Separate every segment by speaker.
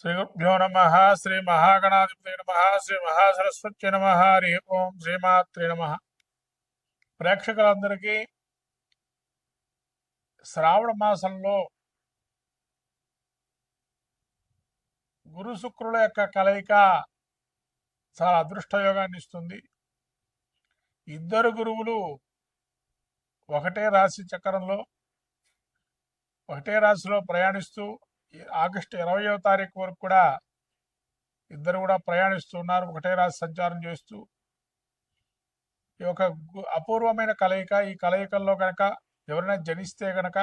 Speaker 1: శ్రీగుభ్యో నమ శ్రీ మహాగణాధిపతి నమ శ్రీ మహాసరస్వతి నమ హరి ఓం శ్రీమాత్రి నమ ప్రేక్షకులందరికీ శ్రావణ మాసంలో గురు శుక్రుల యొక్క కలయిక చాలా అదృష్టయోగాన్ని ఇస్తుంది. ఇద్దరు గురువులు ఒకటే రాశి చక్రంలో ఒకటే రాశిలో ప్రయాణిస్తూ ఆగస్టు ఇరవయో తారీఖు వరకు కూడా ఇద్దరు కూడా ప్రయాణిస్తూ ఉన్నారు. ఒకటే రాజు సంచారం చేస్తూ ఈ యొక్క గు- అపూర్వమైన కలయిక. ఈ కలయికల్లో కనుక ఎవరైనా జనిస్తే గనక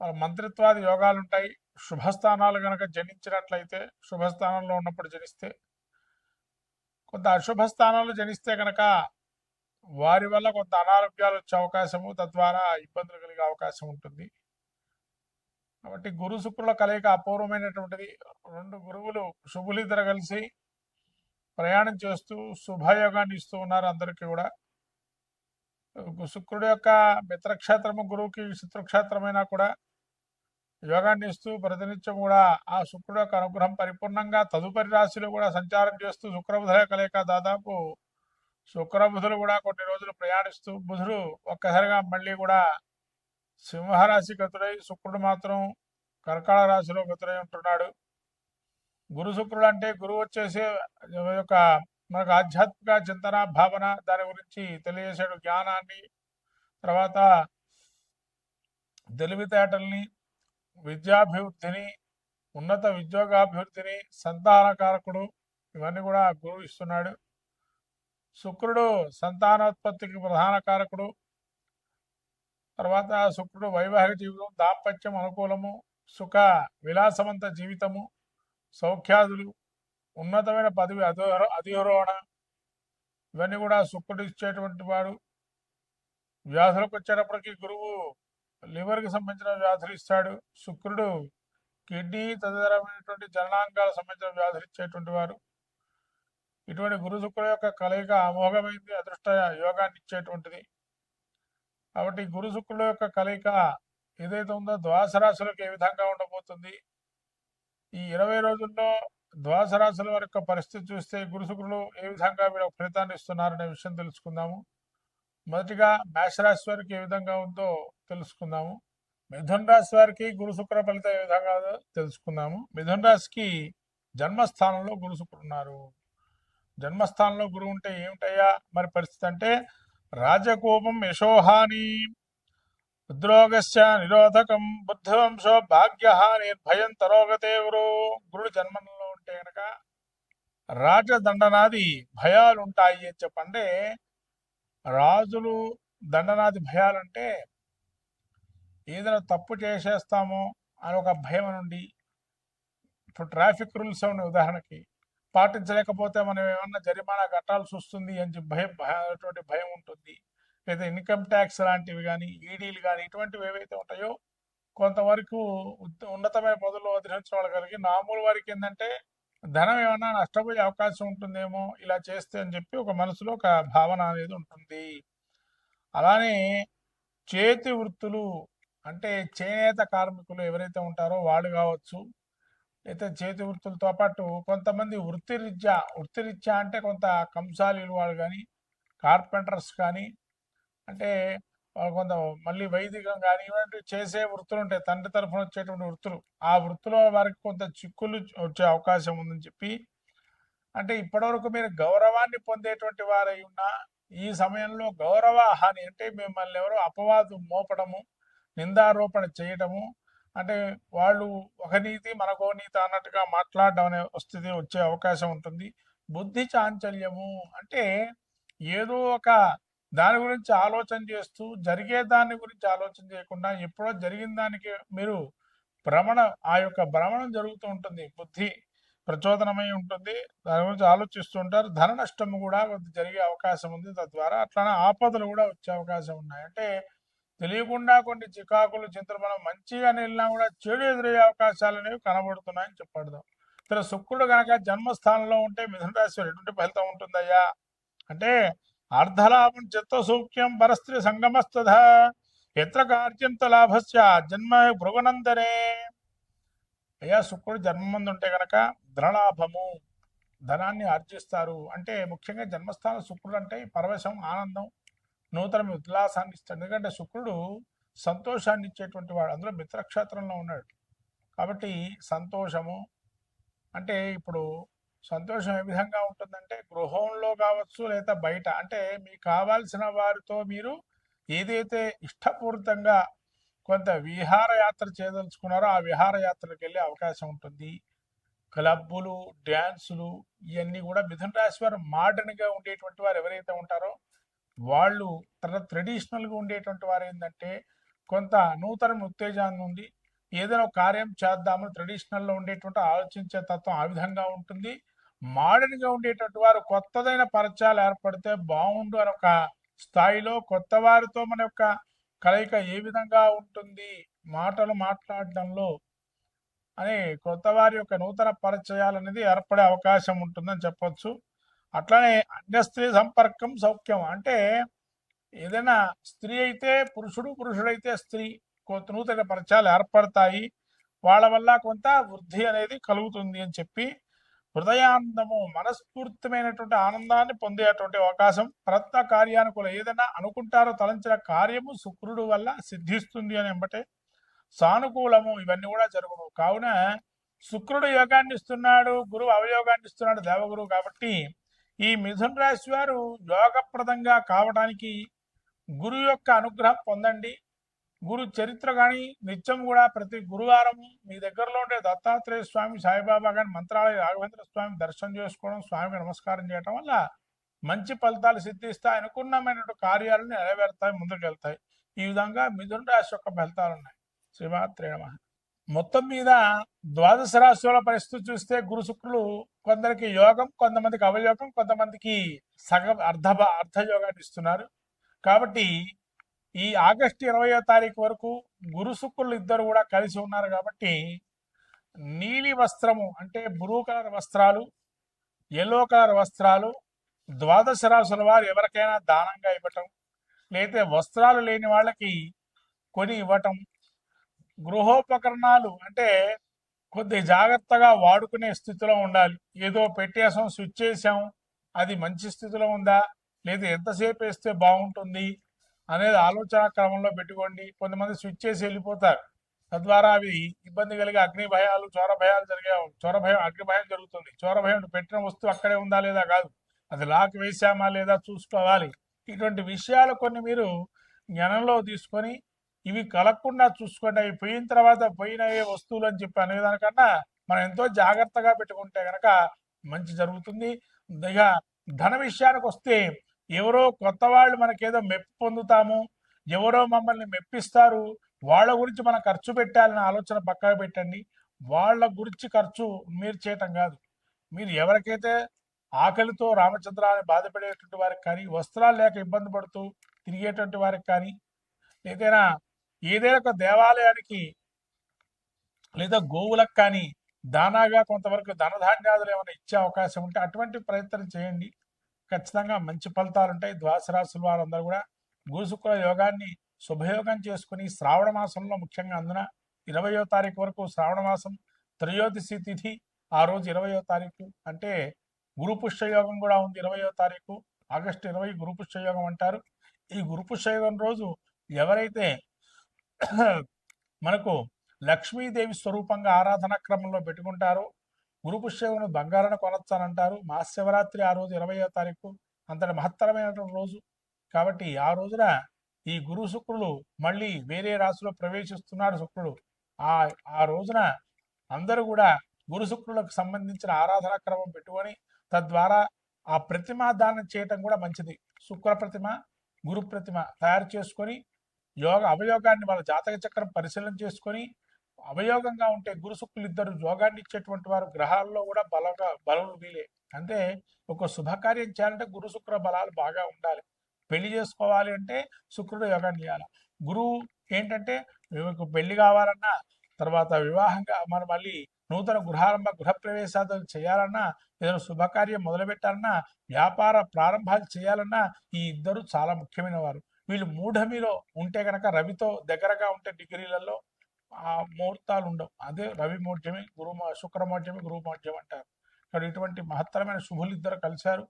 Speaker 1: వాళ్ళ మంత్రిత్వాది యోగాలు ఉంటాయి. శుభస్థానాలు గనక జనించినట్లయితే శుభస్థానంలో ఉన్నప్పుడు జనిస్తే కొంత అశుభ స్థానాలు జనిస్తే కనుక వారి వల్ల కొంత అనారోగ్యాలు వచ్చే అవకాశము తద్వారా ఇబ్బందులు కలిగే అవకాశం ఉంటుంది. కాబట్టి గురు శుక్రుల కలయిక అపూర్వమైనటువంటిది. రెండు గురువులు శుభులిద్దరు కలిసి ప్రయాణం చేస్తూ శుభయోగాన్ని ఇస్తూ ఉన్నారు అందరికీ కూడా. గు- శుక్రుడు యొక్క మిత్రక్షేత్రము గురువుకి శత్రుక్షేత్రమైనా కూడా యోగాన్ని ఇస్తూ ప్రతినిత్యం కూడా ఆ శుక్రుడు యొక్క అనుగ్రహం పరిపూర్ణంగా తదుపరి రాశిలో కూడా సంచారం చేస్తూ శుక్రబుధుల కలయిక దాదాపు శుక్రబుధులు కూడా కొన్ని రోజులు ప్రయాణిస్తూ బుధుడు ఒక్కసారిగా మళ్ళీ కూడా సింహరాశి గతుడై శుక్రుడు మాత్రం కర్కాళ రాశిలో గతుడై ఉంటున్నాడు. గురు శుక్రుడు అంటే గురువు వచ్చేసి యొక్క మనకు ఆధ్యాత్మిక చింతన భావన దాని గురించి తెలియజేసాడు జ్ఞానాన్ని. తర్వాత తెలివితేటల్ని విద్యాభివృద్ధిని ఉన్నత ఉద్యోగాభివృద్ధిని సంతానకారకుడు ఇవన్నీ కూడా గురువు ఇస్తున్నాడు. శుక్రుడు సంతానోత్పత్తికి ప్రధాన కారకుడు. తర్వాత శుక్రుడు వైవాహిక జీవితం దాంపత్యం అనుకూలము సుఖ విలాసవంత జీవితము సౌఖ్యాదులు ఉన్నతమైన పదవి అధిరో అధిరోహణ ఇవన్నీ కూడా శుక్రుడు ఇచ్చేటువంటి వాడు. వ్యాధులకు వచ్చేటప్పటికి గురువు లివర్కి సంబంధించిన వ్యాధులు ఇస్తాడు. శుక్రుడు కిడ్నీ తదితరమైనటువంటి జననాంగాలకు సంబంధించిన వ్యాధులు ఇచ్చేటువంటి వారు ఇటువంటి గురు శుక్రుల యొక్క కలయిక అమోఘమైంది అదృష్ట యోగాన్ని ఇచ్చేటువంటిది. కాబట్టి గురు శుక్రుల యొక్క కలయిక ఏదైతే ఉందో ద్వాస రాశులకు ఏ విధంగా ఉండబోతుంది? ఈ ఇరవై రోజుల్లో ద్వాస రాశుల వారి యొక్క పరిస్థితి చూస్తే గురు శుక్రులు ఏ విధంగా మీరు ఫలితాన్ని ఇస్తున్నారనే విషయం తెలుసుకుందాము. మొదటిగా మేషరాశి వారికి ఏ విధంగా ఉందో తెలుసుకుందాము. మిథున్ రాశి వారికి గురు శుక్ర ఫలితం ఏ విధంగా తెలుసుకుందాము. మిథున్ రాశికి జన్మస్థానంలో గురు శుక్రుడు ఉన్నారు. జన్మస్థానంలో గురువు ఉంటే ఏమిటయ్యా మరి పరిస్థితి అంటే రాజకూపం యశోహాని. ఉద్రోగశ్చ నిరోధకం బుద్ధివంశో భాగ్యహాని నిర్భయం తరోగతే గురు. గురుడు జన్మంలో ఉంటే గనక రాజదండనాది భయాలు ఉంటాయి అని చెప్పంటే రాజులు దండనాది భయాలంటే ఏదైనా తప్పు చేసేస్తామో అని ఒక భయం నుండి ఇప్పుడు ట్రాఫిక్ రూల్స్ ఉన్నాయి ఉదాహరణకి. పాటించలేకపోతే మనం ఏమన్నా జరిమానా కట్టాల్సి వస్తుంది అని భయం అటువంటి భయం ఉంటుంది. లేదా ఇన్కమ్ ట్యాక్స్ లాంటివి కానీ ఈడీలు కానీ ఇటువంటివి ఏవైతే ఉంటాయో కొంతవరకు ఉన్నతమైన పదవుల్లో అధిరించిన వాళ్ళు కలిగి మామూలు వారికి ఏంటంటే ధనం ఏమన్నా నష్టపోయే అవకాశం ఉంటుందేమో ఇలా చేస్తే అని చెప్పి ఒక మనసులో ఒక భావన అనేది ఉంటుంది. అలానే చేతి వృత్తులు అంటే చేనేత కార్మికులు ఎవరైతే ఉంటారో వాళ్ళు కావచ్చు అయితే చేతి వృత్తులతో పాటు కొంతమంది వృత్తిరీత్యా వృత్తిరీత్యా అంటే కొంత కంసాలీలు వాళ్ళు కానీ కార్పెంటర్స్ కానీ అంటే కొంత మళ్ళీ వైదికం కానీ ఇలాంటివి చేసే వృత్తులు ఉంటాయి. తండ్రి తరఫున వచ్చేటువంటి వృత్తులు. ఆ వృత్తిలో వారికి కొంత చిక్కులు వచ్చే అవకాశం ఉందని చెప్పి అంటే ఇప్పటివరకు మీరు గౌరవాన్ని పొందేటువంటి వారై ఉన్నా ఈ సమయంలో గౌరవ హాని అంటే మిమ్మల్ని ఎవరు అపవాదు మోపడము నిందారోపణ చేయటము అంటే వాళ్ళు ఒక నీతి మనకో నీతి అన్నట్టుగా మాట్లాడడం అనే వస్తుంది వచ్చే అవకాశం ఉంటుంది. బుద్ధి చాంచల్యము అంటే ఏదో ఒక దాని గురించి ఆలోచన చేస్తూ జరిగే దాని గురించి ఆలోచన చేయకుండా ఎప్పుడో జరిగిన దానికి మీరు భ్రమణ ఆ యొక్క భ్రమణం జరుగుతూ ఉంటుంది. బుద్ధి ప్రచోదనమై ఉంటుంది. దాని గురించి ఆలోచిస్తూ ఉంటారు. ధన నష్టం కూడా జరిగే అవకాశం ఉంది. తద్వారా అట్లానే ఆపదలు కూడా వచ్చే అవకాశం ఉన్నాయి. అంటే తెలియకుండా కొన్ని చికాకులు చింతలు మనం మంచిగా వెళ్ళినా కూడా చెడు ఎదురయ్యే అవకాశాలు అనేవి కనబడుతున్నాయని చెప్పడదాం ఇక్కడ శుక్రుడు కనుక జన్మస్థానంలో ఉంటే మిథున రాశి ఎటువంటి ఫలితం ఉంటుందయ్యా? అంటే అర్ధలాభం చిత్త పరస్త్రీ సంగమస్తథ ఎత్ర కార్యంత లాభస్య జన్మ భృగనందనే. అయ్యా శుక్రుడు జన్మమందు ఉంటే గనక ధనలాభము ధనాన్ని ఆర్జిస్తారు. అంటే ముఖ్యంగా జన్మస్థానం శుక్రుడు అంటే పరవశం ఆనందం నూతన ఉల్లాసాన్ని ఇస్తాడు. ఎందుకంటే శుక్రుడు సంతోషాన్ని ఇచ్చేటువంటి వాడు. అందులో మిత్రక్షేత్రంలో ఉన్నాడు. కాబట్టి సంతోషము అంటే ఇప్పుడు సంతోషం ఏ విధంగా ఉంటుందంటే గృహంలో కావచ్చు లేదా బయట. అంటే మీకు కావాల్సిన వారితో మీరు ఏదైతే ఇష్టపూరితంగా కొంత విహారయాత్ర చేయదలుచుకున్నారో ఆ విహారయాత్రకు వెళ్ళే అవకాశం ఉంటుంది. క్లబ్బులు డ్యాన్సులు ఇవన్నీ కూడా మిథున రాశి వారు మోడర్న్గా ఉండేటువంటి వారు ఎవరైతే ఉంటారో వాళ్ళు తర్వాత ట్రెడిషనల్గా ఉండేటువంటి వారు ఏంటంటే కొంత నూతన ఉత్తేజాన్ని ఉంది ఏదైనా కార్యం చేద్దాము ట్రెడిషనల్లో ఉండేటువంటి ఆలోచించే తత్వం ఆ విధంగా ఉంటుంది. మోడర్న్గా ఉండేటువంటి వారు కొత్తదైన పరిచయాలు ఏర్పడితే బాగుండు అని ఒక స్థాయిలో కొత్త వారితో మన యొక్క కలయిక ఏ విధంగా ఉంటుంది మాటలు మాట్లాడడంలో అని కొత్త వారి యొక్క నూతన పరిచయాలు అనేది ఏర్పడే అవకాశం ఉంటుందని చెప్పొచ్చు. అట్లానే అన్య స్త్రీ సంపర్కం సౌఖ్యం. అంటే ఏదైనా స్త్రీ అయితే పురుషుడు పురుషుడైతే స్త్రీ. కొంత నూతన పరిచయాలు ఏర్పడతాయి. వాళ్ళ వల్ల కొంత వృద్ధి అనేది కలుగుతుంది అని చెప్పి హృదయానందము మనస్ఫూర్తిమైనటువంటి ఆనందాన్ని పొందేటువంటి అవకాశం ప్రత్న కార్యానుకూల ఏదైనా అనుకుంటారో తలంచిన కార్యము శుక్రుడు వల్ల సిద్ధిస్తుంది అని ఎంబటే సానుకూలము ఇవన్నీ కూడా జరుగును. కావున శుక్రుడు యోగాన్ని ఇస్తున్నాడు గురువు అవయోగాన్ని ఇస్తున్నాడు దేవగురువు కాబట్టి ఈ మిథున రాశి వారు యోగప్రదంగా కావడానికి గురు యొక్క అనుగ్రహం పొందండి. గురు చరిత్ర కానీ నిత్యం కూడా ప్రతి గురువారం మీ దగ్గరలో ఉండే దత్తాత్రేయ స్వామి సాయిబాబా కానీ మంత్రాలయ రాఘవేంద్ర స్వామి దర్శనం చేసుకోవడం స్వామికి నమస్కారం చేయడం వల్ల మంచి ఫలితాలు సిద్ధిస్తాయి. అనుకున్నమైనటువంటి కార్యాలను నెరవేరుతాయి ముందుకు వెళ్తాయి ఈ విధంగా మిథున రాశి యొక్క ఫలితాలు ఉన్నాయి. శ్రీమాత్రేణ మొత్తం మీద ద్వాదశ రాశుల పరిస్థితి చూస్తే గురు శుక్రులు కొందరికి యోగం కొంతమందికి అవయోగం కొంతమందికి సగ అర్ధ అర్ధయోగాన్ని ఇస్తున్నారు. కాబట్టి ఈ ఆగస్టు ఇరవయో తారీఖు వరకు గురు శుక్రులు ఇద్దరు కూడా కలిసి ఉన్నారు కాబట్టి నీలి వస్త్రము అంటే బ్లూ కలర్ వస్త్రాలు ఎల్లో కలర్ వస్త్రాలు ద్వాదశ రాశుల వారు ఎవరికైనా దానంగా ఇవ్వటం లేతే వస్త్రాలు లేని వాళ్ళకి కొని ఇవ్వటం గృహోపకరణాలు అంటే కొద్ది జాగ్రత్తగా వాడుకునే స్థితిలో ఉండాలి. ఏదో పెట్టేసాం స్విచ్ చేసాం అది మంచి స్థితిలో ఉందా? లేదా ఎంతసేపు వేస్తే బాగుంటుంది? అనేది ఆలోచన క్రమంలో పెట్టుకోండి. కొంతమంది స్విచ్ చేసి వెళ్ళిపోతారు. తద్వారా అవి ఇబ్బంది కలిగే అగ్ని భయాలు చోర భయాలు జరిగే చోర భయం అగ్ని భయం జరుగుతుంది. చోర భయం పెట్టిన వస్తువు అక్కడే ఉందా లేదా కాదు. అది లాక్ వేసామా లేదా చూసుకోవాలి. ఇటువంటి విషయాలు కొన్ని మీరు జ్ఞానంలో తీసుకొని ఇవి కలగకుండా చూసుకోండి. అవి పోయిన తర్వాత పోయినవే వస్తువులు అని చెప్పి అనేదానికన్నా మనం ఎంతో జాగ్రత్తగా పెట్టుకుంటే గనక మంచి జరుగుతుంది. ఇక ధన విషయానికి వస్తే ఎవరో కొత్త వాళ్ళు మనకేదో మెప్పు పొందుతాము. ఎవరో మమ్మల్ని మెప్పిస్తారు. వాళ్ళ గురించి మనం ఖర్చు పెట్టాలని ఆలోచన పక్కన పెట్టండి. వాళ్ళ గురించి ఖర్చు మీరు చేయటం కాదు. మీరు ఎవరికైతే ఆకలితో రామచంద్ర అని బాధపడేటువంటి వారికి కానీ వస్త్రాలు లేక ఇబ్బంది పడుతూ తిరిగేటువంటి వారికి కానీ ఏదైనా ఏదైనా ఒక దేవాలయానికి లేదా గోవులకు కానీ దానాగా కొంతవరకు ధనధాన్యాదులు ఏమైనా ఇచ్చే అవకాశం ఉంటే అటువంటి ప్రయత్నం చేయండి. ఖచ్చితంగా మంచి ఫలితాలు ఉంటాయి. ద్వాదశ వారందరూ కూడా గురుశుక్ర యోగాన్ని శుభయోగం చేసుకుని శ్రావణ మాసంలో ముఖ్యంగా అందున ఇరవయో తారీఖు వరకు శ్రావణ మాసం త్రయోదశి తిథి ఆ రోజు ఇరవయో తారీఖు అంటే గురుపుష్యయోగం యోగం కూడా ఉంది. ఇరవయో తారీఖు ఆగస్టు ఇరవై గురుపుష్యయోగం యోగం అంటారు. ఈ గురుపుష్యయోగం యోగం రోజు ఎవరైతే మనకు లక్ష్మీదేవి స్వరూపంగా ఆరాధన క్రమంలో పెట్టుకుంటారు. గురు పుష్యమును బంగారాన్ని కొనొచ్చానంటారు. మహాశివరాత్రి ఆ రోజు ఇరవయో తారీఖు అంతటి మహత్తరమైనటువంటి రోజు. కాబట్టి ఆ రోజున ఈ గురు శుక్రులు మళ్ళీ వేరే రాశిలో ప్రవేశిస్తున్నాడు శుక్రుడు. ఆ ఆ రోజున అందరూ కూడా గురు శుక్రులకు సంబంధించిన ఆరాధన క్రమం పెట్టుకొని తద్వారా ఆ ప్రతిమ దానం చేయటం కూడా మంచిది. శుక్ర ప్రతిమ గురు ప్రతిమ తయారు చేసుకొని యోగ అవయోగాన్ని వాళ్ళ జాతక చక్రం పరిశీలన చేసుకొని అవయోగంగా ఉంటే గురుశుఖ్రులు ఇద్దరు యోగాన్ని ఇచ్చేటువంటి వారు గ్రహాల్లో కూడా బలంగా బలం వీలే. అంటే ఒక శుభకార్యం చేయాలంటే గురు శుక్ర బలాలు బాగా ఉండాలి. పెళ్ళి చేసుకోవాలి అంటే శుక్రుడు యోగాన్ని చేయాలి. గురువు ఏంటంటే మీకు పెళ్ళి కావాలన్నా తర్వాత వివాహంగా మనం మళ్ళీ నూతన గృహారంభ గృహప్రవేశాలు చేయాలన్నా ఏదైనా శుభకార్యం మొదలు పెట్టాలన్నా వ్యాపార ప్రారంభాలు చేయాలన్నా ఈ ఇద్దరు చాలా ముఖ్యమైన వారు వీళ్ళు మూఢమిలో ఉంటే గనక రవితో దగ్గరగా ఉంటే డిగ్రీలలో ఆ ముహూర్తాలు ఉండవు. అదే రవి మోడ్యమి గురు శుక్రమోడ్యమి గురు మోడ్యం అంటారు. కాబట్టి ఇటువంటి మహత్తరమైన శుభులు ఇద్దరు కలిశారు.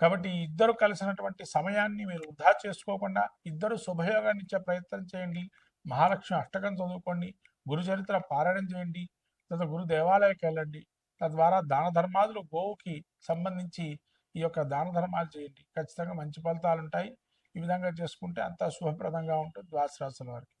Speaker 1: కాబట్టి ఇద్దరు కలిసినటువంటి సమయాన్ని మీరు వృధా చేసుకోకుండా ఇద్దరు శుభయోగాన్ని ఇచ్చే ప్రయత్నం చేయండి. మహాలక్ష్మి అష్టకం చదువుకోండి. గురు చరిత్ర పారాయణం చేయండి. తర్వాత గురు దేవాలయకి వెళ్ళండి. తద్వారా దాన ధర్మాదులు గోవుకి సంబంధించి ఈ యొక్క దాన ధర్మాలు చేయండి. ఖచ్చితంగా మంచి ఫలితాలు ఉంటాయి. ఈ విధంగా చేసుకుంటే అంతా శుభప్రదంగా ఉంటుంది. ద్వాదశ రాశుల వారికి.